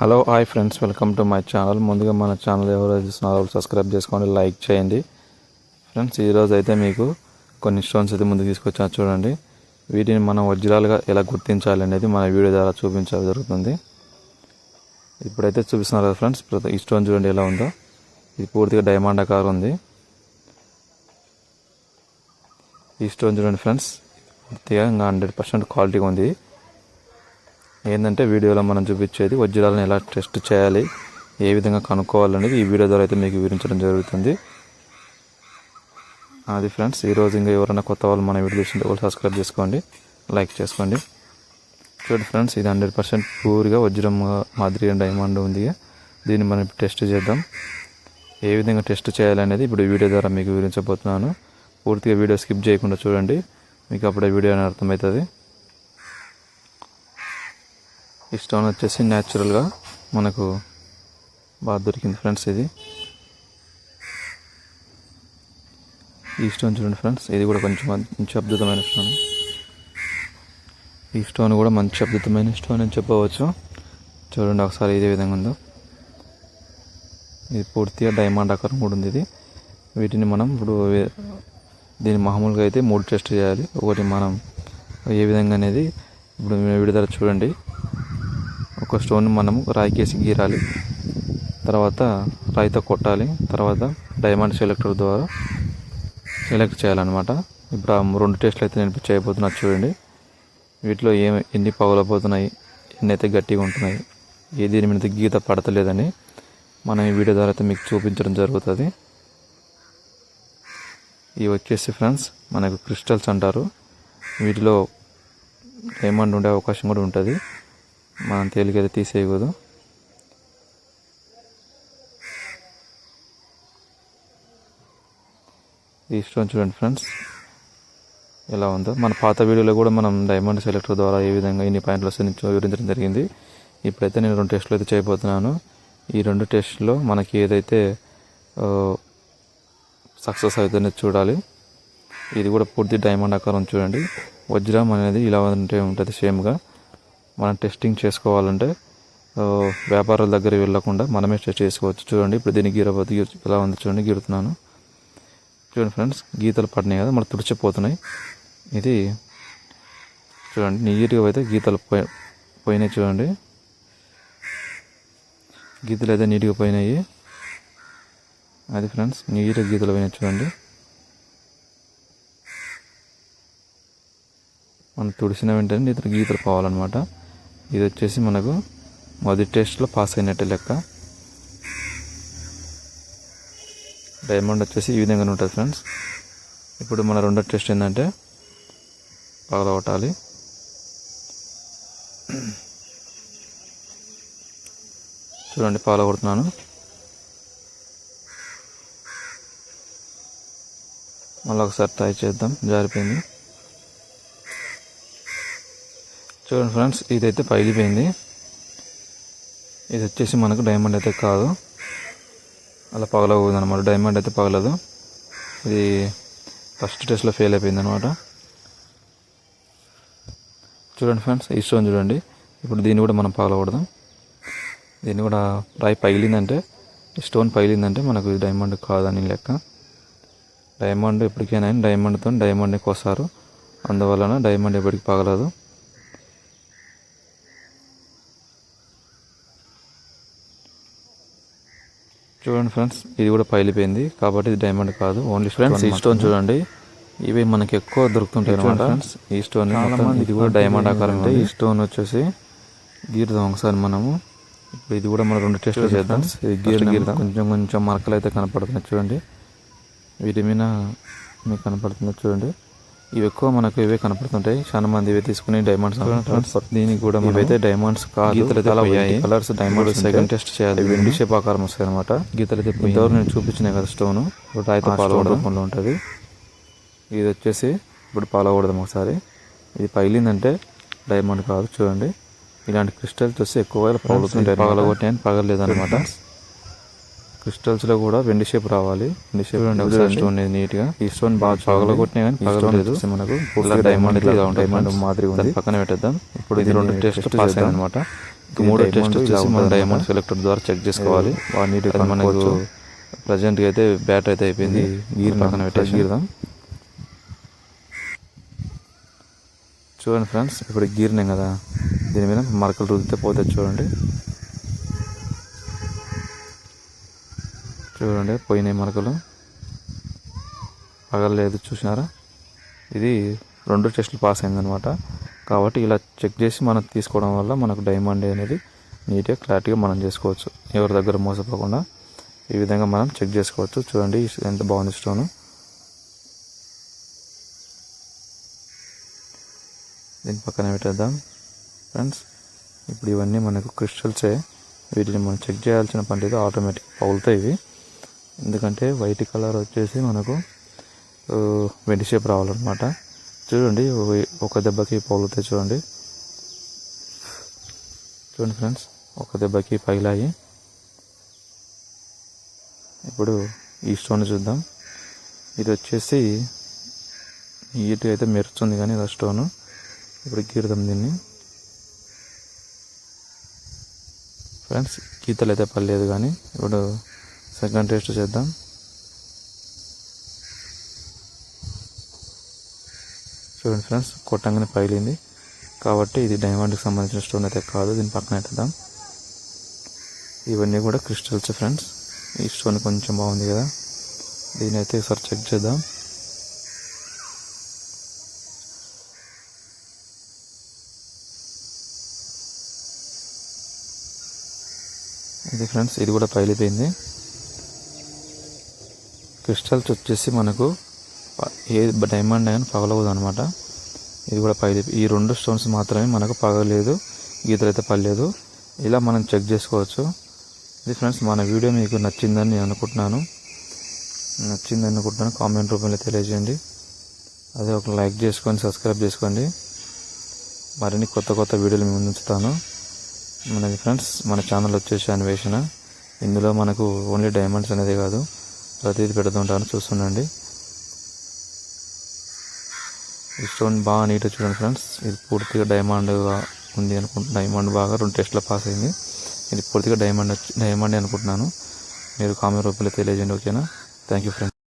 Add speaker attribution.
Speaker 1: Hello hi friends welcome to my channel. ముందుగా మన channel ఎవరు చూస్తున్నారో సబ్స్క్రైబ్ చేసుకోండి లైక్ చేయండి. ఫ్రెండ్స్ ఈరోజు అయితే మీకు కొన్ని స్టోన్స్ అయితే ముందుకు తీసుకొచ్చాను. చూడండి వీటిని మనం వజ్రాలుగా ఎలా గుర్తించాలి అనేది మన వీడియో ద్వారా చూపించాలి జరుగుతుంది. ఇప్పుడైతే చూపిస్తున్నారు కదా ఫ్రెండ్స్ ప్రతి- ఈ స్టోన్ చూడండి ఎలా ఉందో. ఇది పూర్తిగా డైమండ్ ఆకారం ఉంది. ఈ స్టోన్ చూడండి ఫ్రెండ్స్ పూర్తిగా ఇంకా హండ్రెడ్ పర్సెంట్ క్వాలిటీగా ఉంది. ఏంటంటే వీడియోలో మనం చూపించేది వజ్రాలను ఎలా టెస్ట్ చేయాలి ఏ విధంగా కనుక్కోవాలనేది ఈ వీడియో ద్వారా అయితే మీకు వివరించడం జరుగుతుంది. అది ఫ్రెండ్స్ ఈరోజు ఇంకా ఎవరైనా కొత్త వాళ్ళు మన వీడియో చూసింటే వాళ్ళు సబ్స్క్రైబ్ చేసుకోండి లైక్ చేసుకోండి. చూడండి ఫ్రెండ్స్ ఇది హండ్రెడ్ పర్సెంట్ పూర్గా వజ్రం మాదిరి డైమండ్ ఉంది. దీన్ని మనం టెస్ట్ చేద్దాం. ఏ విధంగా టెస్ట్ చేయాలనేది ఇప్పుడు వీడియో ద్వారా మీకు వివరించబోతున్నాను. పూర్తిగా వీడియో స్కిప్ చేయకుండా చూడండి. మీకు అప్పుడే వీడియో అని అర్థమవుతుంది. ఈ స్టోన్ వచ్చేసి న్యాచురల్గా మనకు బాగా దొరికింది ఫ్రెండ్స్ ఇది. ఈ స్టోన్ చూడండి ఫ్రెండ్స్ ఇది కూడా కొంచెం మంచి అద్భుతమైన స్టోన్. ఈ స్టోన్ కూడా మంచి అద్భుతమైన స్టోన్ అని చెప్పవచ్చు. చూడండి ఒకసారి ఇదే విధంగా ఉందో. ఇది పూర్తిగా డైమండ్ ఆకారం కూడా ఉంది ఇది. వీటిని మనం ఇప్పుడు దీన్ని మామూలుగా అయితే మూడు టెస్ట్ చేయాలి. ఒకటి మనం ఏ విధంగా అనేది ఇప్పుడు విడుదల చూడండి. ఒక స్టోన్ మనము రాయికేసి గీరాలి. తర్వాత రాయితో కొట్టాలి. తర్వాత డైమండ్ సెలెక్టర్ ద్వారా సెలెక్ట్ చేయాలన్నమాట. ఇప్పుడు ఆ రెండు టెస్ట్లు అయితే నేను చేయబోతున్నా చూడండి. వీటిలో ఏ ఎన్ని పగలబోతున్నాయి ఎన్ని అయితే గట్టిగా ఉంటున్నాయి ఏ దీని మీద గీత పడతలేదని మనం ఈ వీడియో ద్వారా అయితే మీకు చూపించడం జరుగుతుంది. ఇవి వచ్చేసి ఫ్రెండ్స్ మనకు క్రిస్టల్స్ అంటారు. వీటిలో డైమండ్ ఉండే అవకాశం కూడా ఉంటుంది. మనం తేలికైతే తీసేయకూడదు. ఈ స్టోన్ చూడండి ఫ్రెండ్స్. ఎలా ఉందో. మన పాత వీడియోలో కూడా మనం డైమండ్ సెలెక్టర్ ద్వారా ఏ విధంగా ఇన్ని పాయింట్లు వస్తాయని వివరించడం జరిగింది. ఇప్పుడైతే నేను రెండు టెస్టులు అయితే చేయబోతున్నాను. ఈ రెండు టెస్టులో మనకి ఏదైతే సక్సెస్ అవుతుందో చూడాలి. ఇది కూడా పూర్తి డైమండ్ ఆకారం చూడండి. వజ్రం అనేది ఇలా ఉంటే ఉంటుంది సేమ్గా. మనం టెస్టింగ్ చేసుకోవాలంటే వ్యాపారాల దగ్గర వెళ్ళకుండా మనమే టెస్ట్ చేసుకోవచ్చు. చూడండి ఇప్పుడు దీన్ని గీరబోతు ఎలా ఉంది చూడండి గీరుతున్నాను చూడండి ఫ్రెండ్స్ గీతలు పడినాయి కదా మనకు తుడిచిపోతున్నాయి. ఇది చూడండి నీట్గా అయితే గీతలు పోయి పోయినాయి చూడండి. గీతలు అయితే నీట్గా పోయినాయి. అది ఫ్రెండ్స్ నీట్గా గీతలు పోయినాయి చూడండి. మనం తుడిసిన వెంటనే నీతో గీతలు పోవాలన్నమాట. ఇది వచ్చేసి మనకు మొదటి టెస్ట్లో పాస్ అయినట్టే లెక్క. డైమండ్ వచ్చేసి ఈ విధంగా ఉంటుంది ఫ్రెండ్స్. ఇప్పుడు మన రెండో టెస్ట్ ఏంటంటే పగలగొట్టాలి చూడండి పగలగొడుతున్నాను మళ్ళీ ఒకసారి ట్రై చేద్దాం. జారిపోయింది. చూడండి ఫ్రెండ్స్ ఇదైతే పగిలిపోయింది ఇది వచ్చేసి మనకు డైమండ్ అయితే కాదు. అలా పగలకూడదు అనమాట డైమండ్ అయితే పగలదు. ఇది ఫస్ట్ టెస్ట్లో ఫెయిల్ అయిపోయింది అనమాట చూడండి ఫ్రెండ్స్ ఈ స్టోన్ చూడండి. ఇప్పుడు దీన్ని కూడా మనం పగలకూడదు దీన్ని కూడా రాయి పగిలిందంటే ఈ స్టోన్ పగిలిందంటే మనకు ఇది డైమండ్ కాదని లెక్క. డైమండ్ ఎప్పటికైనా డైమండ్తో డైమండ్ని కోస్తారు. అందువలన డైమండ్ ఎప్పటికీ పగలదు. చూడండి ఫ్రెండ్స్ ఇది కూడా పైలిపోయింది కాబట్టి ఇది డైమండ్ కాదు ఓన్లీ ఫ్రెండ్స్ ఈ స్టోన్ చూడండి. ఇవి మనకి ఎక్కువ దొరుకుతుంటాయి అనమాట ఫ్రెండ్స్ ఈ స్టోన్ ఇది కూడా డైమండ్ ఆకారం అంటే ఈ స్టోన్ వచ్చేసి గీరుదాం ఒకసారి మనము. ఇప్పుడు ఇది కూడా మనం రెండు టెస్ట్లు చేద్దాం. ఇది గీర్ గీరుదాం కొంచెం కొంచెం మరకలు అయితే కనపడుతున్నాయి చూడండి. వీటి మీద మీకు కనపడుతుంది చూడండి. ఇవి ఎక్కువ మనకు ఇవే కనపడుతుంటాయి. చాలా మంది ఇవే తీసుకుని డైమండ్స్ దీనికి కూడా ఇవైతే డైమండ్స్ గీతలు కలర్స్ డైమండ్ సెకండ్ టెస్ట్ చేయాలి. వెండి షేప్ ఆకారం వస్తాయి అనమాట గీతలు ఇంతవరకు నేను చూపించినాయి కదా స్టోన్ రాయితో రూపంలో ఉంటుంది. ఇది వచ్చేసి ఇప్పుడు పాలకూడదాం ఒకసారి. ఇది పగిలిందంటే డైమండ్ కాదు చూడండి. ఇలాంటి క్రిస్టల్స్ వచ్చి ఎక్కువగా పగులుతుంటాయి పగలగొట్టాయని పగలలేదు క్రిస్టల్స్లో కూడా వెండి షేప్ రావాలి. వెండి షేప్ ఒకసారి స్టోన్ నీట్గా ఈ స్టోన్ బాగా పగలగొట్టినా కానీ పగలలేదు మనకు డైమండ్ డైమండ్ మాదిరి ఉంది. పక్కన పెట్టేద్దాం. ఇప్పుడు ఇది రెండు టెస్ట్ పాస్ అయింది అనమాట మూడో టెస్ట్ వచ్చేసి మన డైమండ్ సెలెక్టర్ ద్వారా చెక్ చేసుకోవాలి.
Speaker 2: నీటి
Speaker 1: అది మనకు ప్రజెంట్గా అయితే బ్యాటరీ అయితే అయిపోయింది. గీర్ పక్కన పెట్టేసి గీరుదాం చూడండి ఫ్రెండ్స్ ఇప్పుడు గీరినాం కదా. దీని మీద మరకలు రుద్దితే పోతే చూడండి. చూడండి పోయినాయి మరకలు పగలలేదు చూసినారా? ఇది రెండు టెస్టులు పాస్ అయిందనమాట. కాబట్టి ఇలా చెక్ చేసి మనం తీసుకోవడం వల్ల మనకు డైమండ్ అనేది నీట్గా క్లారిటీగా మనం చేసుకోవచ్చు. ఎవరి దగ్గర మోసపోకుండా ఈ విధంగా మనం చెక్ చేసుకోవచ్చు. చూడండి ఎంత బాగుంది స్టోను. దీని పక్కన పెట్టేద్దాం. ఫ్రెండ్స్ ఇప్పుడు ఇవన్నీ మనకు క్రిస్టల్సే. వీటిని మనం చెక్ చేయాల్సిన పని లేదు. ఆటోమేటిక్ పగులుతాయి ఇవి. ఎందుకంటే వైట్ కలర్ వచ్చేసి మనకు వెండి షేప్ రావాలన్నమాట. చూడండి ఒక- దెబ్బకి పగులుతాయి చూడండి. చూడండి ఫ్రెండ్స్ ఒక దెబ్బకి పగిలాయి ఇప్పుడు ఈ స్టోన్ చూద్దాం. ఇది వచ్చేసి నీట్గా అయితే మెరుస్తుంది కానీ ఇలా స్టోను. ఇప్పుడు గీరుదాం దీన్ని. ఫ్రెండ్స్ గీతలు అయితే పర్లేదు కానీ ఇప్పుడు సెకండ్ టెస్ట్ చేద్దాం. చూడండి ఫ్రెండ్స్ కొట్టంగానే పగిలింది కాబట్టి ఇది డైమండ్కి సంబంధించిన స్టోన్ అయితే కాదు దీన్ని పక్కన పెట్టేద్దాం ఇవన్నీ కూడా క్రిస్టల్స్ ఫ్రెండ్స్. ఈ స్టోన్ కొంచెం బాగుంది కదా. దీని అయితే ఒకసారి చెక్ చేద్దాం. ఇది ఫ్రెండ్స్ ఇది కూడా పగిలిపోయింది క్రిస్టల్స్ వచ్చేసి మనకు ఏ డైమండ్ అయినా పగలవదు అనమాట ఇది కూడా పగిలి ఈ రెండు స్టోన్స్ మాత్రమే మనకు పగలేదు గీతలు అయితే పడలేదు. ఇలా మనం చెక్ చేసుకోవచ్చు. ఇది ఫ్రెండ్స్ మన వీడియో మీకు నచ్చిందని నేను అనుకుంటున్నాను. నచ్చిందని అనుకుంటున్నాను. కామెంట్ రూపంలో తెలియజేయండి. అదే ఒక లైక్ చేసుకొని సబ్స్క్రైబ్ చేసుకోండి. మరిన్ని కొత్త కొత్త వీడియోలు మేము ఉంచుతాను. మనది ఫ్రెండ్స్ మన ఛానల్ వచ్చేసి అన్వేషణ ఇందులో మనకు ఓన్లీ డైమండ్స్ అనేది కాదు. ప్రతిదీ పెడుతుంటాను చూస్తుండండి. ఈ స్టోన్ బాగా నీట్గా చూడండి ఫ్రెండ్స్. ఇది పూర్తిగా డైమండ్గా ఉంది అనుకుంటున్నా డైమండ్ బాగా రెండు టెస్ట్లో పాస్ అయింది. ఇది పూర్తిగా డైమండ్ డైమండ్ అనుకుంటున్నాను. మీరు కామెంట్ రూపంలో తెలియజేయండి ఓకేనా? Thank you friends.